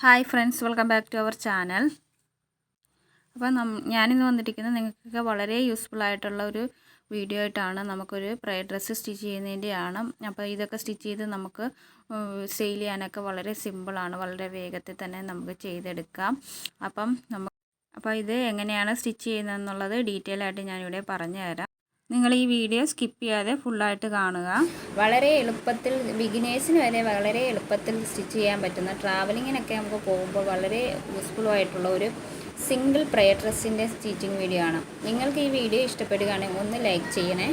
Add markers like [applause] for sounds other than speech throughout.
Hi friends welcome back to our channel. അപ്പോൾ നം ഞാനിന്ന് വന്നിരിക്കുന്നത് നിങ്ങൾക്കൊക്കെ വളരെ യൂസ്ഫുൾ ആയിട്ടുള്ള ഒരു വീഡിയോ ആയിട്ടാണ്. നമുക്കൊരു പ്രയർ ഡ്രസ്സ് സ്റ്റിച്ച് ചെയ്യുന്നതിന്റെയാണ്. അപ്പോൾ ഇതൊക്കെ സ്റ്റിച്ച് ചെയ്ത് നമുക്ക് സെയിൽ ചെയ്യാനൊക്കെ വളരെ സിമ്പിളാണ് വളരെ വേഗത്തിൽ തന്നെ നമുക്ക് ചെയ്തെടുക്കാം. അപ്പം നമുക്ക് അപ്പോൾ ഇത് എങ്ങനെയാണ് സ്റ്റിച്ച് ചെയ്യുന്നതെന്നുള്ളത് ഡീറ്റെയിൽ ആയിട്ട് ഞാനിവിടെ പറഞ്ഞു നിങ്ങൾ ഈ വീഡിയോ സ്കിപ്പ് ചെയ്യാതെ ഫുള്ളായിട്ട് കാണുക. വളരെ എളുപ്പത്തിൽ ബിഗിനേഴ്സിന് വരെ വളരെ എളുപ്പത്തിൽ സ്റ്റിച്ച് ചെയ്യാൻ പറ്റുന്ന ട്രാവലിങ്ങിനൊക്കെ നമുക്ക് പോകുമ്പോൾ വളരെ യൂസ്ഫുൾ ആയിട്ടുള്ള ഒരു സിംഗിൾ പ്രയർ ഡ്രസ്സിന്റെ സ്റ്റിച്ചിങ് വീഡിയോ ആണ്. നിങ്ങൾക്ക് ഈ വീഡിയോ ഇഷ്ടപ്പെടുകയാണെങ്കിൽ ഒന്ന് ലൈക്ക് ചെയ്യണേ.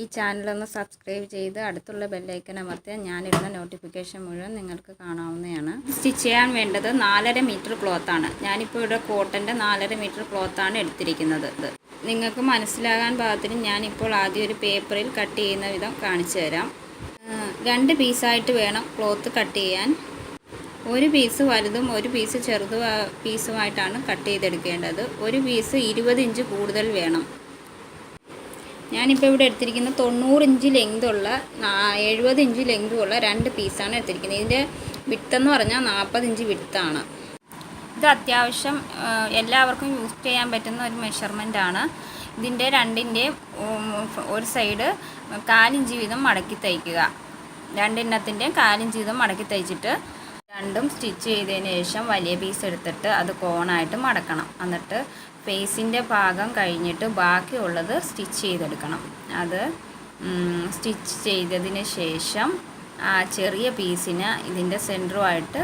ഈ ചാനലൊന്ന് സബ്സ്ക്രൈബ് ചെയ്ത് അടുത്തുള്ള ബെല്ലൈക്കൻ അമർത്തിയാൽ ഞാനിടുന്ന നോട്ടിഫിക്കേഷൻ മുഴുവൻ നിങ്ങൾക്ക് കാണാവുന്നതാണ്. സ്റ്റിച്ച് ചെയ്യാൻ വേണ്ടത് നാലര മീറ്റർ ക്ലോത്താണ് ഞാനിപ്പോൾ ഇവിടെ കോട്ടന്റെ നാലര മീറ്റർ ക്ലോത്താണ് എടുത്തിരിക്കുന്നത്. നിങ്ങൾക്ക് മനസ്സിലാകാൻ പാകത്തിന് ഞാനിപ്പോൾ ആദ്യം ഒരു പേപ്പറിൽ കട്ട് ചെയ്യുന്ന വിധം കാണിച്ചു തരാം. രണ്ട് പീസായിട്ട് വേണം ക്ലോത്ത് കട്ട് ചെയ്യാൻ. ഒരു പീസ് വലുതും ഒരു പീസ് ചെറുതും പീസുമായിട്ടാണ് കട്ട് ചെയ്തെടുക്കേണ്ടത്. ഒരു പീസ് ഇരുപത് ഇഞ്ച് കൂടുതൽ വേണം. ഞാനിപ്പോൾ ഇവിടെ എടുത്തിരിക്കുന്ന തൊണ്ണൂറ് ഇഞ്ച് ലെങ്തുള്ള എഴുപത് ഇഞ്ച് ലെങ്തുള്ള രണ്ട് പീസാണ് എടുത്തിരിക്കുന്നത്. ഇതിന്റെ വിട്ടെന്ന് പറഞ്ഞാൽ നാൽപ്പത് ഇഞ്ച് വിട്താണ് ഇത് അത്യാവശ്യം എല്ലാവർക്കും യൂസ് ചെയ്യാൻ പറ്റുന്ന ഒരു മെഷർമെന്റ് ആണ്. ഇതിന്റെ രണ്ടിന്റെയും ഒരു സൈഡ് കാലിഞ്ച് വീതം മടക്കി തയ്ക്കുക. രണ്ടെണ്ണത്തിന്റെയും കാലിഞ്ച് വീതം മടക്കി തയ്ച്ചിട്ട് രണ്ടും സ്റ്റിച്ച് ചെയ്തതിന് ശേഷം വലിയ പീസ് എടുത്തിട്ട് അത് കോണായിട്ട് മടക്കണം. എന്നിട്ട് ഫേസിന്റെ ഭാഗം കഴിഞ്ഞിട്ട് ബാക്കിയുള്ളത് സ്റ്റിച്ച് ചെയ്തെടുക്കണം. അത് സ്റ്റിച്ച് ചെയ്തതിന് ശേഷം ആ ചെറിയ പീസിനെ ഇതിന്റെ സെന്ററുമായിട്ട്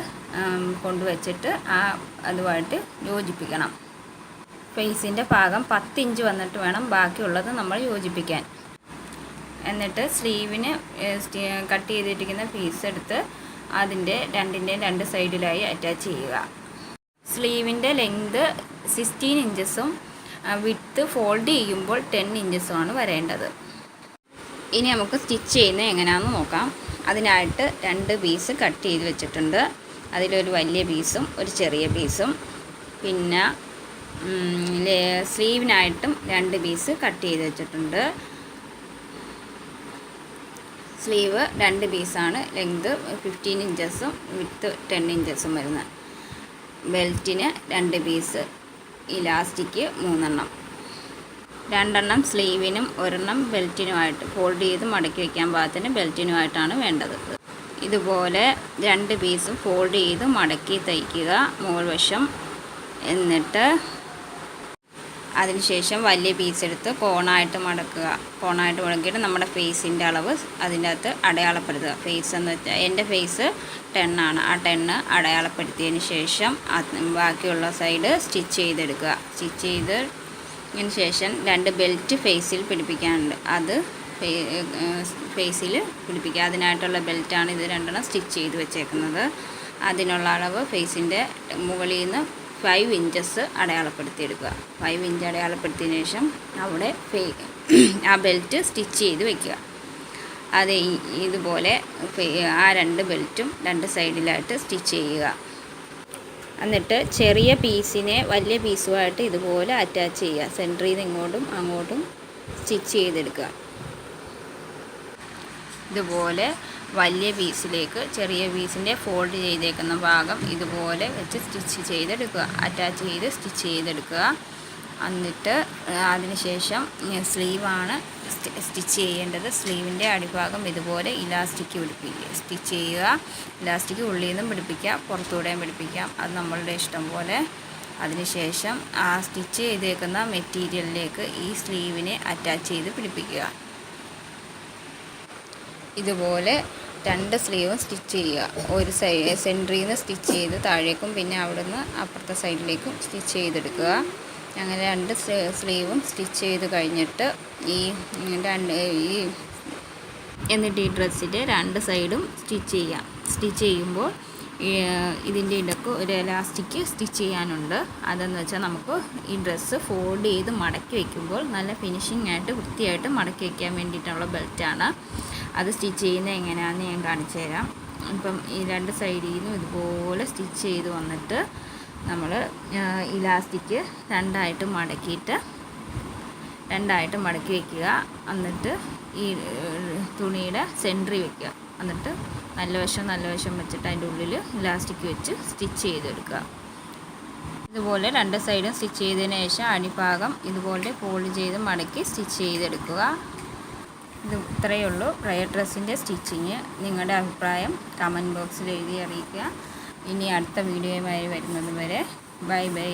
കൊണ്ടുവച്ചിട്ട് ആ അതുമായിട്ട് യോജിപ്പിക്കണം. ഫേസിന്റെ ഭാഗം പത്ത് ഇഞ്ച് വന്നിട്ട് വേണം ബാക്കിയുള്ളത് നമ്മൾ യോജിപ്പിക്കാൻ. എന്നിട്ട് സ്ലീവിന് കട്ട് ചെയ്തിട്ടിരിക്കുന്ന പീസ് എടുത്ത് അതിന്റെ രണ്ടിന്റെയും രണ്ട് സൈഡിലായി അറ്റാച്ച് ചെയ്യുക. സ്ലീവിന്റെ ലെങ്ത് സിക്സ്റ്റീൻ ഇഞ്ചസും വിത്ത് ഫോൾഡ് ചെയ്യുമ്പോൾ ടെൻ ഇഞ്ചസുമാണ് വരേണ്ടത്. ഇനി നമുക്ക് സ്റ്റിച്ച് ചെയ്യുന്നത് എങ്ങനെയാണെന്ന് നോക്കാം. അതിനായിട്ട് രണ്ട് പീസ് കട്ട് ചെയ്ത് വെച്ചിട്ടുണ്ട്. അതിലൊരു വലിയ പീസും ഒരു ചെറിയ പീസും പിന്നെ സ്ലീവിനായിട്ടും രണ്ട് പീസ് കട്ട് ചെയ്ത് വെച്ചിട്ടുണ്ട്. സ്ലീവ് രണ്ട് പീസാണ്. ലെങ്ത് ഫിഫ്റ്റീൻ ഇഞ്ചസും വിത്ത് ടെൻ ഇഞ്ചസും വരുന്ന ബെൽറ്റിന് രണ്ട് പീസ് ഇലാസ്റ്റിക്ക് മൂന്നെണ്ണം. രണ്ടെണ്ണം സ്ലീവിനും ഒരെണ്ണം ബെൽറ്റിനുമായിട്ട് ഫോൾഡ് ചെയ്ത് മടക്കി വയ്ക്കാൻ പാകത്തിന് ബെൽറ്റിനുമായിട്ടാണ് വേണ്ടത്. ഇതുപോലെ രണ്ട് പീസ് ഫോൾഡ് ചെയ്ത് മടക്കി തയ്ക്കുക. മുകൾ വശം എന്നിട്ട് അതിനുശേഷം വലിയ പീസ് എടുത്ത് കോണായിട്ട് മടക്കുക. കോണായിട്ട് മുടക്കിയിട്ട് നമ്മുടെ ഫേസിന്റെ അളവ് അതിന്റെ അകത്ത് അടയാളപ്പെടുത്തുക. ഫേസ് എന്ന് വെച്ചാൽ എന്റെ ഫേസ് ടെണ്ണാണ് ആ ടെണ്ണ് അടയാളപ്പെടുത്തിയതിന് ശേഷം ബാക്കിയുള്ള സൈഡ് സ്റ്റിച്ച് ചെയ്തെടുക്കുക. സ്റ്റിച്ച് ചെയ്ത് അതിന് ശേഷം രണ്ട് ബെൽറ്റ് ഫേസിൽ പിടിപ്പിക്കാനുണ്ട്. അത് ഫേസിൽ പിടിപ്പിക്കുക. അതിനായിട്ടുള്ള ബെൽറ്റാണ് ഇത് രണ്ടെണ്ണം സ്റ്റിച്ച് ചെയ്ത് വെച്ചേക്കുന്നത്. അതിനുള്ള അളവ് ഫേസിന്റെ മുകളിൽ നിന്ന് ഫൈവ് ഇഞ്ചസ് അടയാളപ്പെടുത്തിയെടുക്കുക. ഫൈവ് ഇഞ്ച് അടയാളപ്പെടുത്തിയതിന് ശേഷം അവിടെ [clears throat] ആ ബെൽറ്റ് സ്റ്റിച്ച് ചെയ്ത് വെക്കുക. അത് ഇതുപോലെ ആ രണ്ട് ബെൽറ്റും രണ്ട് സൈഡിലായിട്ട് സ്റ്റിച്ച് ചെയ്യുക. എന്നിട്ട് ചെറിയ പീസിനെ വലിയ പീസുമായിട്ട് ഇതുപോലെ അറ്റാച്ച് ചെയ്യുക. സെന്ററിൽ നിന്ന് ഇങ്ങോട്ടും അങ്ങോട്ടും സ്റ്റിച്ച് ചെയ്തെടുക്കുക. ഇതുപോലെ വലിയ പീസിലേക്ക് ചെറിയ പീസിന്റെ ഫോൾഡ് ചെയ്തേക്കുന്ന ഭാഗം ഇതുപോലെ വെച്ച് സ്റ്റിച്ച് ചെയ്തെടുക്കുക. അറ്റാച്ച് ചെയ്ത് സ്റ്റിച്ച് ചെയ്തെടുക്കുക. എന്നിട്ട് അതിനുശേഷം സ്ലീവാണ് സ്റ്റിച്ച് ചെയ്യേണ്ടത്. സ്ലീവിന്റെ അടിഭാഗം ഇതുപോലെ ഇലാസ്റ്റിക് പിടിപ്പിക്കുക സ്റ്റിച്ച് ചെയ്യുക. ഇലാസ്റ്റിക് ഉള്ളിൽ നിന്നും പിടിപ്പിക്കുക പുറത്തൂടെയും പിടിപ്പിക്കാം അത് നമ്മളുടെ ഇഷ്ടം പോലെ. അതിനുശേഷം ആ സ്റ്റിച്ച് ചെയ്തേക്കുന്ന മെറ്റീരിയലിലേക്ക് ഈ സ്ലീവിനെ അറ്റാച്ച് ചെയ്ത് പിടിപ്പിക്കുക. ഇതുപോലെ രണ്ട് സ്ലീവും സ്റ്റിച്ച് ചെയ്യുക. ഒരു സൈഡ് സെന്ററിൽ നിന്ന് സ്റ്റിച്ച് ചെയ്ത് താഴേക്കും പിന്നെ അവിടെ നിന്ന് അപ്പുറത്തെ സൈഡിലേക്കും സ്റ്റിച്ച് ചെയ്തെടുക്കുക. അങ്ങനെ രണ്ട് സ്ലീവും സ്റ്റിച്ച് ചെയ്ത് കഴിഞ്ഞിട്ട് ഈ രണ്ട് ഈ എന്നിട്ട് ഈ ഡ്രസ്സിന്റെ രണ്ട് സൈഡും സ്റ്റിച്ച് ചെയ്യാം. സ്റ്റിച്ച് ചെയ്യുമ്പോൾ ഇതിന്റെ ഇടയ്ക്ക് ഒരു എലാസ്റ്റിക് സ്റ്റിച്ച് ചെയ്യാനുണ്ട്. അതെന്ന് വെച്ചാൽ നമുക്ക് ഈ ഡ്രസ്സ് ഫോൾഡ് ചെയ്ത് മടക്കി വയ്ക്കുമ്പോൾ നല്ല ഫിനിഷിംഗ് ആയിട്ട് വൃത്തിയായിട്ട് മടക്കി വയ്ക്കാൻ വേണ്ടിയിട്ടുള്ള ബെൽറ്റാണ് അത് സ്റ്റിച്ച് ചെയ്യുന്നത് എങ്ങനെയാണെന്ന് ഞാൻ കാണിച്ചു തരാം. ഇപ്പം ഈ രണ്ട് സൈഡിൽ നിന്നും ഇതുപോലെ സ്റ്റിച്ച് ചെയ്ത് വന്നിട്ട് നമ്മൾ ഇലാസ്റ്റിക് രണ്ടായിട്ട് മടക്കിയിട്ട് രണ്ടായിട്ട് മടക്കി വയ്ക്കുക എന്നിട്ട് ഈ തുണിയുടെ സെന്ററിൽ വയ്ക്കുക എന്നിട്ട് നല്ല വശം നല്ല വശം വെച്ചിട്ട് അതിന്റെ ഉള്ളിൽ ഇലാസ്റ്റിക് വെച്ച് സ്റ്റിച്ച് ചെയ്തെടുക്കുക. ഇതുപോലെ രണ്ട് സൈഡും സ്റ്റിച്ച് ചെയ്തതിന് ശേഷം അടിഭാഗം ഇതുപോലെ ഫോൾഡ് ചെയ്ത് മടക്കി സ്റ്റിച്ച് ചെയ്തെടുക്കുക. ഇത് ഇത്രയേ ഉള്ളൂ. പ്രയർ ഡ്രസ്സിന്റെ സ്റ്റിച്ചിങ് നിങ്ങളുടെ അഭിപ്രായം കമന്റ് ബോക്സിൽ എഴുതി അറിയിക്കുക. ഇനി അടുത്ത വീഡിയോയുമായി വരുന്നത് വരെ. Bye bye